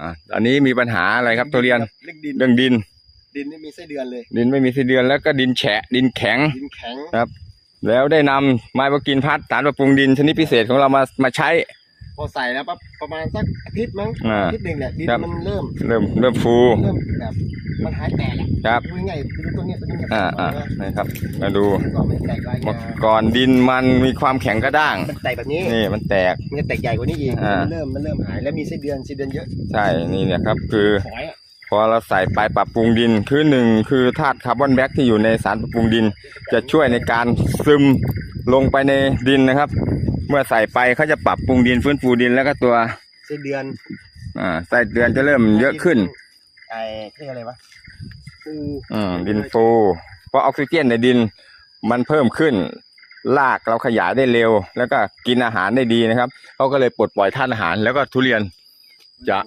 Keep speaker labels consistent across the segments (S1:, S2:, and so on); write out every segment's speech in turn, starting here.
S1: อ่าอันนี้มีปัญหาอะไรครับทุเรียน
S2: เรื่องดิน
S1: เรื่องดิน
S2: ดินไม่มีไส้เดือนเลย
S1: ดินไม่มีไส้เดือนแล้วก็ดินแฉะ ดินแข็ง
S2: ดินแข็ง
S1: แล้วได้นำไม้ประกินพัดสารปรับปรุงดินชนิดพิเศษของเรามามาใช้
S2: พอใส่แล้วปั๊บประมาณสักอาทิตย์มั้ง
S1: อ่า
S2: อาทิตย์หนึ่งเนี่ยดิน
S1: ครับ
S2: มันเริ่ม
S1: เริ่มเริ่มฟู
S2: เริ่มแบบมันหายแตกอะ
S1: ครับ
S2: ดูง่ายๆดูตัวเนี้ยตัวนี้
S1: อ่าอ่านะครับ มาดู
S2: ก็ไม่แตกลาย
S1: เมื่
S2: งา
S1: อก่อนดินมันมีความแข็งกระด้าง
S2: มันแตกแบบนี้
S1: นี่มันแตก
S2: มันจะแตกใหญ่กว่านี้อีก
S1: อ่ามั
S2: มันเริ่มมันเริ่มหาย แล้วมีไส้เดือนไส้เดือนเยอะ
S1: ใช่นี่เนี่ยครับ คือ
S2: ฝอยอะ
S1: พอเราใส่ไปปรับปรุงดินคือหนึ่งคือธาตุคาร์บอนแบ็กที่อยู่ในสารปรับปรุงดิน จะช่วยในการซึมลงไปในดินนะครับ เมื่อใส่ไปเขาจะปรับปรุงดินฟื้นฟูดินแล้วก็ตัว
S2: ไส้เดือน
S1: อ่าไส้เดือนจะเริ่มเยอะขึ้น
S2: ไอ้เรียกอะไรวะปู
S1: อืมดินฟูเพราะออกซิเจนในดินมันเพิ่มขึ้นรากเราขยายได้เร็ว แล้วก็กินอาหารได้ดีนะครับเขาก็เลยปลดปล่อยธาตุอาหารแล้วก็ทุเรียนจะ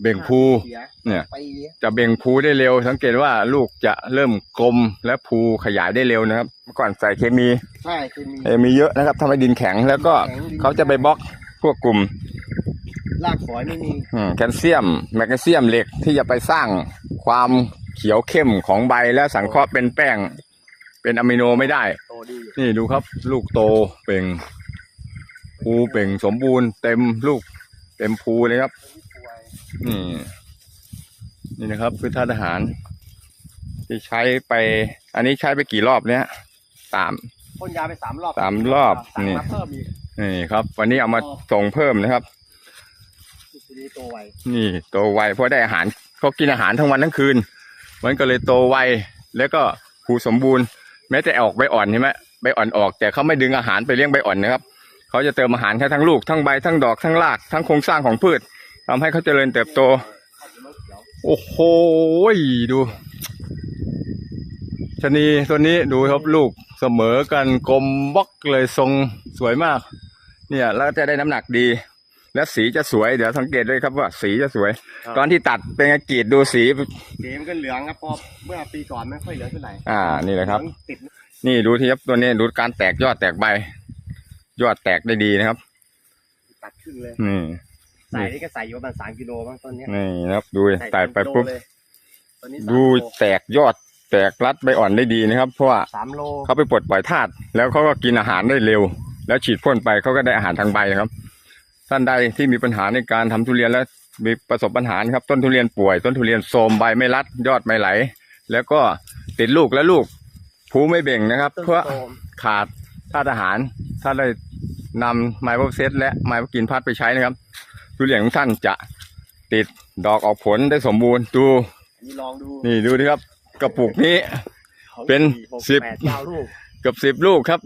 S1: เบ่งพู
S2: สี
S1: เนี่ย
S2: ไป
S1: จะเบ่งพูได้เร็ว สังเกตว่าลูกจะเริ่มกลมและภูขยายได้เร็วนะครับ เมื่อก่อนใส่เคมี
S2: ใช่คือมี
S1: เคมีเยอะนะครับทำให้ดินแข็งแล้วก็
S2: แข็งดิน
S1: เขาจะไปบล็อกพวกกลุ่ม
S2: รากฝอยไม่มี
S1: อืมแคลเซียม แมกนีเซียมเหล็กที่จะไปสร้างความเขียวเข้มของใบและสังเคราะห์เป็นแป้ง เป็นอะมิโนไม่ได้
S2: โตดี
S1: นี่ดูครับ ลูกโตเป่งภูเป่งสมบูรณ์เต็มลูก เต็มภูเลยครับ นี่ นี่นะครับ คือธาตุอาหาร ที่ใช้ไป อันนี้ใช้ไปกี่รอบเนี่ยสาม
S2: พ่นยาไปสามรอบ
S1: สามรอบ
S2: สั่ง
S1: นี่
S2: มาเพิ่มอีก
S1: นี่ครับ วันนี้เอามาส่งเพิ่มนะครับ
S2: ทีนี้โตไว
S1: นี่โตไวเพราะได้อาหารเขากินอาหารทั้งวันทั้งคืน มันก็เลยโตไวแล้วก็ภูสมบูรณ์ แม้แต่ออกใบอ่อนใช่ไหมใบอ่อนออก แต่เขาไม่ดึงอาหารไปเลี้ยงใบอ่อนนะครับเขาจะเติมอาหารแค่ทั้งลูกทั้งใบทั้งดอกทั้งรากทั้งโครงสร้างของพืช ทำให้เขาเจริญเติบโต โอ้โหดูชะนีตัวนี้ดูครับลูกเสมอกันกลมบล็อกเลยทรงสวยมาก เนี่ยแล้วจะได้น้ำหนักดี และสีจะสวยเดี๋ยวสังเกตด้วยครับว่าสีจะสวย ตอนที่ตัดเป็นไงกรีดดูสี
S2: สีมันก็เหลืองครับพอเมื่อปีก่อนไม่ค่อยเหลืองเท่าไหร่
S1: อ่านี่แหละครับ
S2: เหลืองติด
S1: นี่ดูที่ครับตัวนี้ดูการแตกยอดแตกใบ ยอดแตกได้ดีนะครับ
S2: ตัดขึ้นเลย
S1: นี่
S2: ใส่นี่ก็ใส่อยู่ประมาณสามกิโลบ้างต้นเนี้ย
S1: นี่นะครับดู
S2: ใส่
S1: ตัดไปปุ๊บ
S2: สามกิโลเลยตอนนี้สาม
S1: ดู
S2: โล
S1: แตกยอด แตกรัดใบอ่อนได้ดีนะครับ เพราะว่า
S2: สามโล
S1: เขาไปปลดปล่อยธาตุแล้วเขาก็กินอาหารได้เร็ว แล้วฉีดพ่นไปเขาก็ได้อาหารทางใบนะครับ ท่านใดที่มีปัญหาในการทำทุเรียนแล้วมีประสบปัญหานะครับ ต้นทุเรียนป่วย ต้นทุเรียนโทรมใบไม่รัดยอดไม่ไหล แล้วก็ติดลูกและลูกภูไม่เบ่งนะครับ
S2: ต้น
S1: เพราะ
S2: โต
S1: ขาดธาตุอาหาร ถ้าได้นำไมโครเซตและไมโครกินพัดไปใช้นะครับ ทุเรียนของท่านจะติดดอกออกผลได้สมบูรณ์ดู
S2: อันนี้ลองดู
S1: นี่ดูดิครับ กระปุกนี้ เป็น
S2: หก
S1: สิบ
S2: แปดเก้าลูก
S1: เกือบสิบลูกครับ